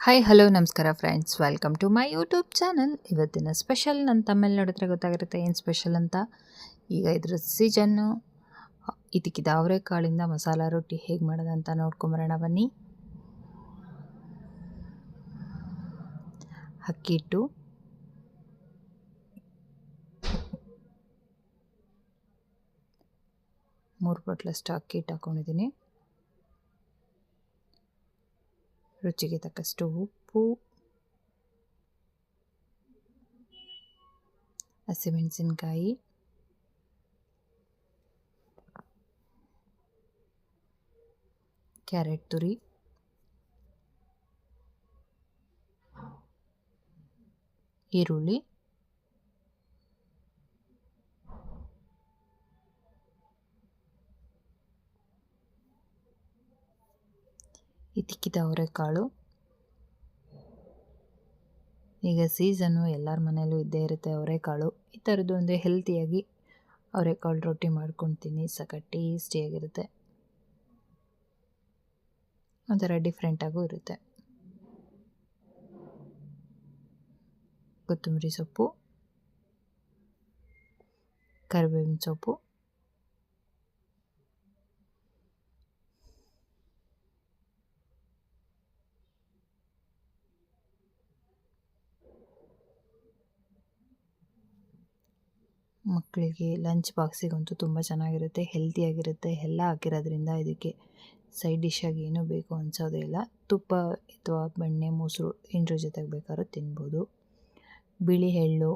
Hi hello ನಮಸ್ಕಾರ friends welcome to my YouTube channel ಇವತ್ತಿನ special ನನ್ನ ತಮ್ಮಲ್ಲಿ ನೋಡಿದ್ರೆ ಗೊತ್ತಾಗಿರುತ್ತೆ ಏನು ಸ್ಪೆಷಲ್ ಅಂತ. ಈಗ ಇದ್ರ ಸೀಜನ್ನು ಇದಕ್ಕಿದ ಅವರೆಕಾಳಿಂದ ಮಸಾಲ ರೊಟ್ಟಿ ಹೇಗೆ ಮಾಡೋದಂತ ನೋಡ್ಕೊಂಬರೋಣ ಬನ್ನಿ. ಅಕ್ಕಿ ಹಿಟ್ಟು. ಮೂರು ಬಾಟ್ಲಷ್ಟು ಅಕ್ಕಿ ಹಿಟ್ಟು ಹಾಕ್ಕೊಂಡಿದ್ದೀನಿ ರುಚಿಗೆ ತಕ್ಕಷ್ಟು ಉಪ್ಪು ಹಸಿಮೆಣಸಿನ್ಕಾಯಿ ಕ್ಯಾರೆಟ್ ತುರಿ ಈರುಳ್ಳಿ ಇತಿಕ್ಕಿದ ಅವರೆಕಾಳು. ಈಗ ಸೀಸನ್ನು ಎಲ್ಲರ ಮನೆಯಲ್ಲೂ ಇದ್ದೇ ಇರುತ್ತೆ ಅವರೆಕಾಳು. ಈ ಥರದ್ದು ಒಂದು ಹೆಲ್ತಿಯಾಗಿ ಅವರೆಕಾಳು ರೊಟ್ಟಿ ಮಾಡ್ಕೊತೀನಿ. ಸಕ ಟೇಸ್ಟಿಯಾಗಿರುತ್ತೆ ಒಂಥರ ಡಿಫ್ರೆಂಟಾಗೂ ಇರುತ್ತೆ. ಕೊತ್ತಂಬರಿ ಸೊಪ್ಪು, ಕರಿಬೇವಿನ ಸೊಪ್ಪು. ಮಕ್ಕಳಿಗೆ ಲಂಚ್ ಬಾಕ್ಸಿಗಂತೂ ತುಂಬ ಚೆನ್ನಾಗಿರುತ್ತೆ ಹೆಲ್ತಿಯಾಗಿರುತ್ತೆ ಎಲ್ಲ ಹಾಕಿರೋದ್ರಿಂದ ಇದಕ್ಕೆ ಸೈಡ್ ಡಿಶ್ಶಾಗಿ ಏನೂ ಬೇಕು ಅನ್ಸೋದೇ ಇಲ್ಲ. ತುಪ್ಪ ಅಥವಾ ಬೆಣ್ಣೆ, ಮೊಸರು ಏನರ ಜೊತೆಗೆ ಬೇಕಾದ್ರೂ ತಿನ್ಬೋದು. ಬಿಳಿ ಎಳ್ಳು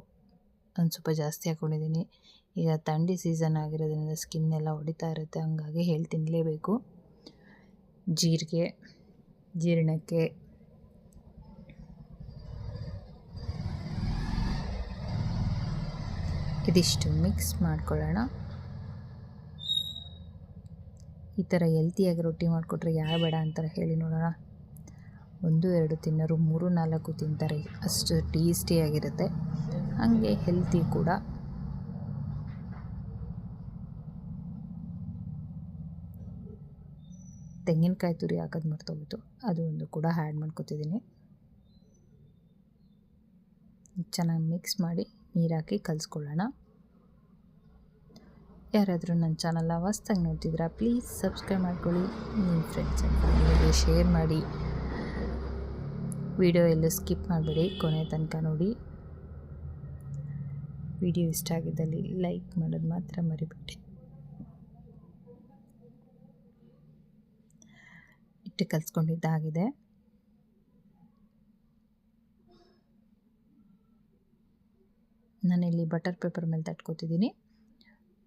ಒಂದು ಸ್ವಲ್ಪ ಜಾಸ್ತಿ ಹಾಕ್ಕೊಂಡಿದ್ದೀನಿ ಈಗ ಥಂಡಿ ಸೀಸನ್ ಆಗಿರೋದ್ರಿಂದ ಸ್ಕಿನ್ ಎಲ್ಲ ಹೊಡಿತಾ ಇರುತ್ತೆ, ಹಂಗಾಗಿ ಹೇಳಿ ತಿನ್ನಲೇಬೇಕು ಜೀರಿಗೆ, ಜೀರ್ಣಕ್ಕೆ ಇದಿಷ್ಟು ಮಿಕ್ಸ್ ಮಾಡ್ಕೊಳ್ಳೋಣ. ಈ ಥರ ಹೆಲ್ತಿಯಾಗಿ ರೊಟ್ಟಿ ಮಾಡಿಕೊಟ್ರೆ ಯಾರು ಬೇಡ ಅಂತಾರೆ ಹೇಳಿ ನೋಡೋಣ. ಒಂದು, ಎರಡು ತಿನ್ನೋರು, ಮೂರು, ನಾಲ್ಕು ತಿಂತಾರೆ. ಅಷ್ಟು ಟೇಸ್ಟಿಯಾಗಿರುತ್ತೆ ಹಾಗೆ ಹೆಲ್ತಿ ಕೂಡ. ತೆಂಗಿನಕಾಯಿ ತುರಿ ಹಾಕೋದು ಮರ್ತೋಗ್ಬಿಟ್ಟು ಅದು ಒಂದು ಕೂಡ ಆ್ಯಡ್ ಮಾಡ್ಕೊತಿದ್ದೀನಿ. ಚೆನ್ನಾಗಿ ಮಿಕ್ಸ್ ಮಾಡಿ. ನೀರು ಹಾಕಿ ಕಲಿಸ್ಕೊಳ್ಳೋಣ. ಯಾರಾದರೂ ನನ್ನ ಚಾನಲ್ನ ಹೊಸ್ದಾಗಿ ನೋಡ್ತಿದ್ದೀರಾ, ಪ್ಲೀಸ್ ಸಬ್ಸ್ಕ್ರೈಬ್ ಮಾಡ್ಕೊಳ್ಳಿ. ನಿಮ್ಮ ಫ್ರೆಂಡ್ಸ್ ಫ್ಯಾಮಿಲಿಗೆ ಶೇರ್ ಮಾಡಿ. ವಿಡಿಯೋ ಎಲ್ಲೂ ಸ್ಕಿಪ್ ಮಾಡಬೇಡಿ, ಕೊನೆ ತನಕ ನೋಡಿ. ವಿಡಿಯೋ ಇಷ್ಟ ಆಗಿದ್ದಲ್ಲಿ ಲೈಕ್ ಮಾಡೋದು ಮಾತ್ರ ಮರಿಬೇಡಿ. ಇಟ್ಟು ಕಲಿಸ್ಕೊಂಡಿದ್ದಾಗಿದೆ. ನಾನಿಲ್ಲಿ ಬಟರ್ ಪೇಪರ್ ಮೇಲೆ ತಟ್ಕೋತಿದ್ದೀನಿ.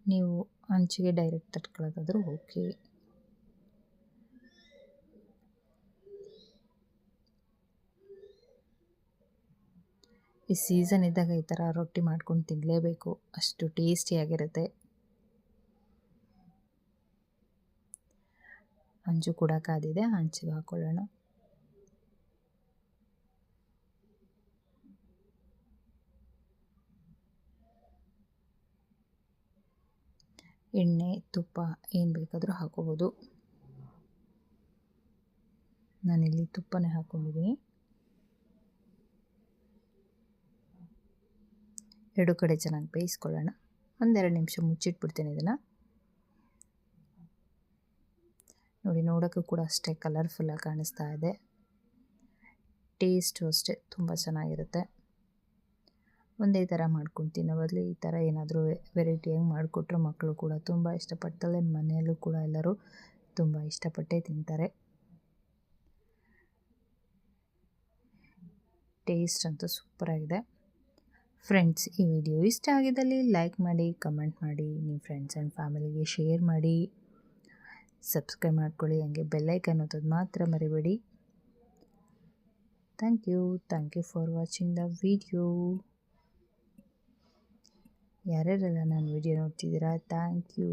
ನೀವು ಅಂಚಿಗೆ ಡೈರೆಕ್ಟ್ ತಟ್ಕೊಳ್ಳೋದಾದರೂ ಓಕೆ. ಈ ಸೀಸನ್ ಇದ್ದಾಗ ಈ ಥರ ರೊಟ್ಟಿ ಮಾಡ್ಕೊಂಡು ತಿನ್ನಲೇಬೇಕು ಅಷ್ಟು ಟೇಸ್ಟಿಯಾಗಿರುತ್ತೆ. ಅಂಜು ಕೂಡ ಕಾದಿದೆ ಹಂಚಿಗೆ ಹಾಕ್ಕೊಳ್ಳೋಣ ಎಣ್ಣೆ, ತುಪ್ಪ ಏನು ಬೇಕಾದರೂ ಹಾಕೋಬೋದು. ನಾನಿಲ್ಲಿ ತುಪ್ಪನೇ ಹಾಕ್ಕೊಂಡಿದ್ದೀನಿ ಎರಡು ಕಡೆ ಚೆನ್ನಾಗಿ ಬೇಯಿಸ್ಕೊಳ್ಳೋಣ. ಒಂದೆರಡು ನಿಮಿಷ ಮುಚ್ಚಿಟ್ಬಿಡ್ತೀನಿ ಇದನ್ನು. ನೋಡಿ, ನೋಡೋಕ್ಕೂ ಕೂಡ ಅಷ್ಟೇ ಕಲರ್ಫುಲ್ಲಾಗಿ ಕಾಣಿಸ್ತಾ ಇದೆ. ಟೇಸ್ಟು ಅಷ್ಟೇ ತುಂಬ ಚೆನ್ನಾಗಿರುತ್ತೆ. ಒಂದೇ ಥರ ಮಾಡ್ಕೊಂಡು ತಿನ್ನೋ ಬದಲು ಈ ಥರ ಏನಾದರೂ ವೆರೈಟಿಯಾಗಿ ಮಾಡಿಕೊಟ್ರೆ ಮಕ್ಕಳು ಕೂಡ ತುಂಬ ಇಷ್ಟಪಡ್ತಾರೆ. ಮನೆಯಲ್ಲೂ ಕೂಡ ಎಲ್ಲರೂ ತುಂಬ ಇಷ್ಟಪಟ್ಟೇ ತಿಂತಾರೆ. ಟೇಸ್ಟ್ ಅಂತೂ ಸೂಪರಾಗಿದೆ ಫ್ರೆಂಡ್ಸ್ ಈ ವಿಡಿಯೋ ಇಷ್ಟ ಆಗಿದ್ದಲ್ಲಿ ಲೈಕ್ ಮಾಡಿ ಕಮೆಂಟ್ ಮಾಡಿ ನಿಮ್ಮ ಫ್ರೆಂಡ್ಸ್ ಆ್ಯಂಡ್ ಫ್ಯಾಮಿಲಿಗೆ ಶೇರ್ ಮಾಡಿ. ಸಬ್ಸ್ಕ್ರೈಬ್ ಮಾಡ್ಕೊಳ್ಳಿ, ಹಂಗೆ ಬೆಲ್ಲೈಕನ್ ಅನ್ನೋದು ಮಾತ್ರ ಮರಿಬೇಡಿ. Thank you thank you for watching the video ಯಾರ್ಯಾರೆಲ್ಲ ನಾನು ವಿಡಿಯೋ ನೋಡ್ತಿದ್ದೀರಾ? Thank you